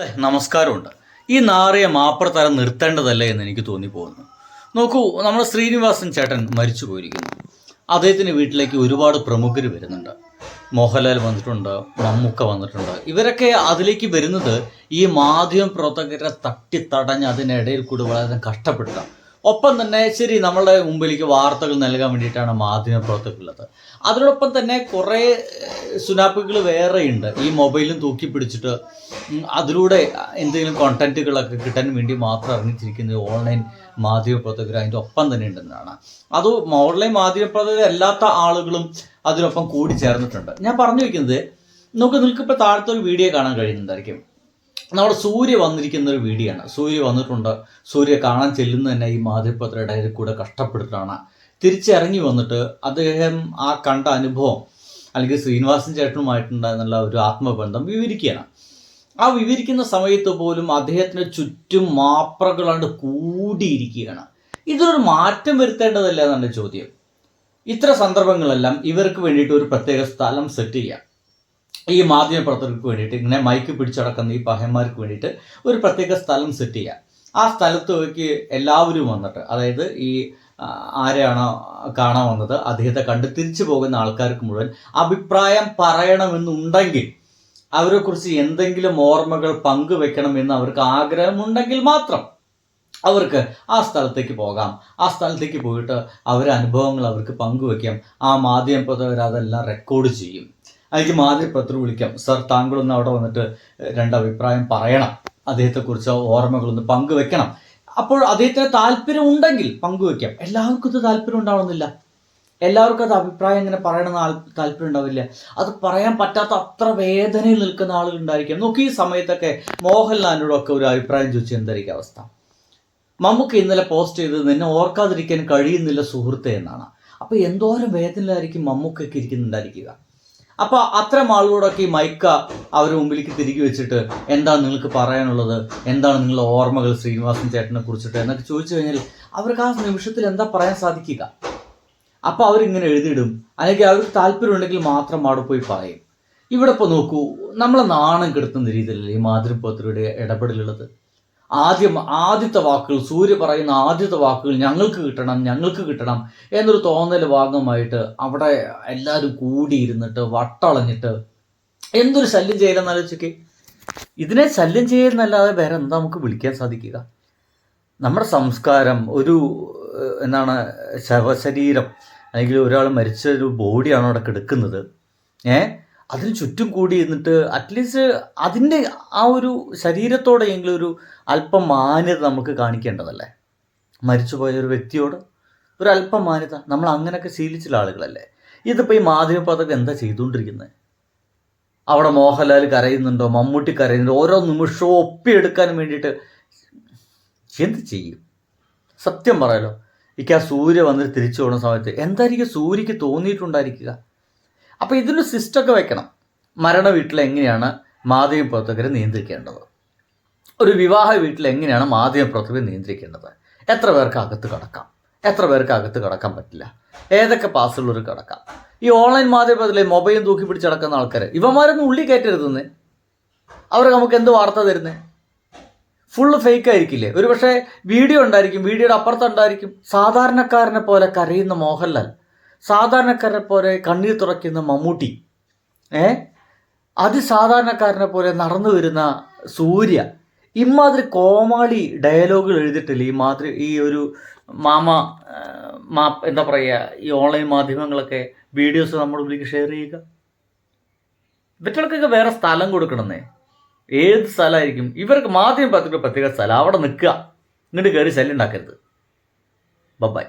നമസ്കാരമുണ്ട്. ഈ നാറിയ മാപ്രതരം നിർത്തേണ്ടതല്ലേ എന്ന് എനിക്ക് തോന്നിപ്പോകുന്നു. നോക്കൂ നമ്മുടെ ശ്രീനിവാസൻ ചേട്ടൻ മരിച്ചു പോയിരിക്കുന്നു. അദ്ദേഹത്തിന് വീട്ടിലേക്ക് ഒരുപാട് പ്രമുഖർ വരുന്നുണ്ട്. മോഹൻലാൽ വന്നിട്ടുണ്ട് മമ്മൂക്ക വന്നിട്ടുണ്ട്. ഇവരൊക്കെ അതിലേക്ക് വരുന്നത് ഈ മാധ്യമ പ്രവർത്തകരെ തട്ടിത്തടഞ്ഞ് അതിനിടയിൽ കൂടി വളരെ കഷ്ടപ്പെടുക. ഒപ്പം തന്നെ ശരി നമ്മളുടെ മുമ്പിലേക്ക് വാർത്തകൾ നൽകാൻ വേണ്ടിയിട്ടാണ് മാധ്യമ പ്രവർത്തകരുള്ളത്. അതിനോടൊപ്പം തന്നെ കുറേ സുനാപ്പുകൾ വേറെയുണ്ട്. ഈ മൊബൈലും തൂക്കി പിടിച്ചിട്ട് അതിലൂടെ എന്തെങ്കിലും കോണ്ടന്റുകളൊക്കെ കിട്ടാൻ വേണ്ടി മാത്രം അറിഞ്ഞിരിക്കുന്ന ഓൺലൈൻ മാധ്യമ പ്രവർത്തകർ അതിന്റെ ഒപ്പം തന്നെ ഉണ്ടെന്നാണ്. അത് ഓൺലൈൻ മാധ്യമ പ്രവർത്തകർ അല്ലാത്ത ആളുകളും അതിനൊപ്പം കൂടി ചേർന്നിട്ടുണ്ട്. ഞാൻ പറഞ്ഞു വയ്ക്കുന്നത് നമുക്ക് നിങ്ങൾക്കിപ്പോൾ താഴത്തെ ഒരു വീഡിയോ കാണാൻ കഴിയുന്നുണ്ടായിരിക്കും നമ്മുടെ സൂര്യ വന്നിരിക്കുന്ന ഒരു വീഡിയോ ആണ് സൂര്യ വന്നിട്ടുണ്ട്. സൂര്യ കാണാൻ ചെല്ലുന്ന തന്നെ ഈ മാധ്യമപത്രയുടെ കൂടെ കഷ്ടപ്പെട്ടിട്ടാണ്. തിരിച്ചിറങ്ങി വന്നിട്ട് അദ്ദേഹം ആ കണ്ട അനുഭവം അല്ലെങ്കിൽ ശ്രീനിവാസൻ ചേട്ടനുമായിട്ടുണ്ടായിരുന്നുള്ള ഒരു ആത്മബന്ധം വിവരിക്കുകയാണ്. ആ വിവരിക്കുന്ന സമയത്ത് പോലും അദ്ദേഹത്തിന് ചുറ്റും മാപ്രകളാണ്ട് കൂടിയിരിക്കുകയാണ്. ഇതിനൊരു മാറ്റം വരുത്തേണ്ടതല്ല എന്നാണ് ചോദ്യം. ഇത്ര സന്ദർഭങ്ങളെല്ലാം ഇവർക്ക് വേണ്ടിയിട്ട് ഒരു പ്രത്യേക സ്ഥലം സെറ്റ് ചെയ്യാം. ഈ മാധ്യമ പ്രവർത്തകർക്ക് വേണ്ടിയിട്ട് ഇങ്ങനെ മൈക്ക് പിടിച്ചടക്കുന്ന ഈ പഹന്മാർക്ക് വേണ്ടിയിട്ട് ഒരു പ്രത്യേക സ്ഥലം സെറ്റ് ചെയ്യുക ആ സ്ഥലത്തേക്ക് എല്ലാവരും വന്നിട്ട് അതായത് ഈ ആരെയാണോ കാണാൻ വന്നത് അദ്ദേഹത്തെ കണ്ട് തിരിച്ചു പോകുന്ന ആൾക്കാർക്ക് മുഴുവൻ അഭിപ്രായം പറയണമെന്നുണ്ടെങ്കിൽ അവരെക്കുറിച്ച് എന്തെങ്കിലും ഓർമ്മകൾ പങ്കുവെക്കണമെന്ന് അവർക്ക് ആഗ്രഹമുണ്ടെങ്കിൽ മാത്രം അവർക്ക് ആ സ്ഥലത്തേക്ക് പോകാം. ആ സ്ഥലത്തേക്ക് പോയിട്ട് അവരെ അനുഭവങ്ങൾ അവർക്ക് പങ്കുവെക്കാം. ആ മാധ്യമ പ്രവർത്തകർ അതെല്ലാം റെക്കോർഡ് ചെയ്യും. അതിലേക്ക് മാതിരി പ്രവർത്തകർ വിളിക്കാം. സർ താങ്കളൊന്ന് അവിടെ വന്നിട്ട് രണ്ട് അഭിപ്രായം പറയണം. അദ്ദേഹത്തെക്കുറിച്ച് ഓർമ്മകളൊന്ന് പങ്കുവെക്കണം. അപ്പോൾ അദ്ദേഹത്തിന് താല്പര്യം ഉണ്ടെങ്കിൽ പങ്കുവെക്കാം. എല്ലാവർക്കും ഇത് താല്പര്യം ഉണ്ടാവണമെന്നില്ല. എല്ലാവർക്കും അത് അഭിപ്രായം ഇങ്ങനെ പറയണമെന്ന് താല്പര്യം ഉണ്ടാവില്ല. അത് പറയാൻ പറ്റാത്ത അത്ര വേദനയിൽ നിൽക്കുന്ന ആളുകൾ ഉണ്ടായിരിക്കാം നോക്കി ഈ സമയത്തൊക്കെ മോഹൻലാലിനോടൊക്കെ ഒരു അഭിപ്രായം ചോദിച്ചു എന്തായിരിക്കും അവസ്ഥ? മമ്മൂക്ക് ഇന്നലെ പോസ്റ്റ് ചെയ്തത് നിന്നെ ഓർക്കാതിരിക്കാൻ കഴിയുന്നില്ല സുഹൃത്തെ എന്നാണ്. അപ്പോൾ എന്തോരം വേദനയിലായിരിക്കും മമ്മൂക്കൊക്കെ ഇരിക്കുന്നുണ്ടായിരിക്കുക? അപ്പൊ അത്തരം ആളുകളോടൊക്കെ ഈ മൈക്ക അവരുടെ മുമ്പിലേക്ക് തിരികെ വെച്ചിട്ട് എന്താണ് നിങ്ങൾക്ക് പറയാനുള്ളത്? എന്താണ് നിങ്ങളുടെ ഓർമ്മകൾ ശ്രീനിവാസൻ ചേട്ടനെ കുറിച്ചിട്ട്? എന്നൊക്കെ ചോദിച്ചു കഴിഞ്ഞാൽ അവർക്ക് ആ നിമിഷത്തിൽ എന്താ പറയാൻ സാധിക്കുക? അപ്പൊ അവരിങ്ങനെ എഴുതിയിടും. അല്ലെങ്കിൽ അവർക്ക് താല്പര്യം ഉണ്ടെങ്കിൽ മാത്രം അവിടെ പോയി പറയും. ഇവിടെ ഇപ്പോൾ നോക്കൂ നമ്മളെ നാണം കെടുത്തുന്ന രീതിയിലല്ലേ ഈ മാതൃപത്രയുടെ ഇടപെടലുള്ളത്? ആദ്യം ആദ്യത്തെ വാക്കുകൾ സൂര്യ പറയുന്ന ആദ്യത്തെ വാക്കുകൾ ഞങ്ങൾക്ക് കിട്ടണം ഞങ്ങൾക്ക് കിട്ടണം എന്നൊരു തോന്നൽ ഭാഗമായിട്ട് അവിടെ എല്ലാവരും കൂടിയിരുന്നിട്ട് വട്ടളഞ്ഞിട്ട് എന്തൊരു ശല്യം ചെയ്യലെന്ന് ആലോചിച്ചൊക്കെ. ഇതിനെ ശല്യം ചെയ്യലെന്നല്ലാതെ വേറെ എന്താ നമുക്ക് വിളിക്കാൻ സാധിക്കുക? നമ്മുടെ സംസ്കാരം ഒരു എന്താണ് ശവശരീരം അല്ലെങ്കിൽ ഒരാൾ മരിച്ച ഒരു ബോഡിയാണ് അവിടെ കിടക്കുന്നത്? ഏ? അതിന് ചുറ്റും കൂടി എന്നിട്ട് അറ്റ്ലീസ്റ്റ് അതിന്റെ ആ ഒരു ശരീരത്തോടെയെങ്കിലും ഒരു അല്പം മാന്യത നമുക്ക് കാണിക്കേണ്ടതല്ലേ? മരിച്ചുപോയ ഒരു വ്യക്തിയോട് ഒരു അല്പം മാന്യത. നമ്മൾ അങ്ങനെയൊക്കെ ശീലിച്ചുള്ള ആളുകളല്ലേ? ഇതിപ്പോൾ ഈ മാധ്യമപ്രവർത്തകർ എന്താ ചെയ്തുകൊണ്ടിരിക്കുന്നത് അവിടെ മോഹൻലാൽ കരയുന്നുണ്ടോ? മമ്മൂട്ടി കരയുന്നുണ്ടോ? ഓരോ നിമിഷവും ഒപ്പിയെടുക്കാൻ വേണ്ടിയിട്ട് എന്ത് ചെയ്യും? സത്യം പറയാലോ എനിക്ക് സൂര്യ വന്നിട്ട് തിരിച്ചു പോകുന്ന സമയത്ത് എന്തായിരിക്കും സൂര്യക്ക് തോന്നിയിട്ടുണ്ടായിരിക്കുക? അപ്പോൾ ഇതിന് സിസ്റ്റമൊക്കെ വെക്കണം. മരണ വീട്ടിൽ എങ്ങനെയാണ് മാധ്യമ പ്രവർത്തകരെ നിയന്ത്രിക്കേണ്ടത്? ഒരു വിവാഹ വീട്ടിൽ എങ്ങനെയാണ് മാധ്യമ പ്രവർത്തകരെ നിയന്ത്രിക്കേണ്ടത്? എത്ര പേർക്ക് അകത്ത് കടക്കാം? എത്ര പേർക്ക് അകത്ത് കടക്കാൻ പറ്റില്ല? ഏതൊക്കെ പാസ്സുള്ളവർ കടക്കാം? ഈ ഓൺലൈൻ മാധ്യമത്തിലെ മൊബൈലും തൂക്കി പിടിച്ച് നടക്കുന്ന ആൾക്കാർ ഇവന്മാരൊന്നും ഉള്ളി കയറ്റരുതെന്ന്? അവർ നമുക്ക് എന്ത് വാർത്ത തരുന്നേ? Full fake ആയിരിക്കില്ലേ? ഒരു പക്ഷേ വീഡിയോ ഉണ്ടായിരിക്കും വീഡിയോയുടെ അപ്പുറത്തുണ്ടായിരിക്കും സാധാരണക്കാരനെ പോലെ കരയുന്ന മോഹൻലാൽ സാധാരണക്കാരനെ പോലെ കണ്ണീർ തുറക്കുന്ന മമ്മൂട്ടി. ഏ? അതിസാധാരണക്കാരനെ പോലെ നടന്നു വരുന്ന സൂര്യ. ഇമാതിരി കോമാളി ഡയലോഗുകൾ എഴുതിയിട്ടില്ല ഈ മാതിരി ഈ ഒരു മാമ മാ എന്താ പറയുക ഈ ഓൺലൈൻ മാധ്യമങ്ങളൊക്കെ വീഡിയോസ് നമ്മുടെ മുമ്പിലേക്ക് ഷെയർ ചെയ്യുക? ഇവറ്റകൾക്കൊക്കെ വേറെ സ്ഥലം കൊടുക്കണമെന്നേ. ഏത് സ്ഥലമായിരിക്കും? ഇവർക്ക് മാധ്യമ പത്രത്തിൽ പ്രത്യേക സ്ഥലം. അവിടെ നിൽക്കുക. ഇങ്ങോട്ട് കയറി ശല്യം ഉണ്ടാക്കരുത്. ബൈ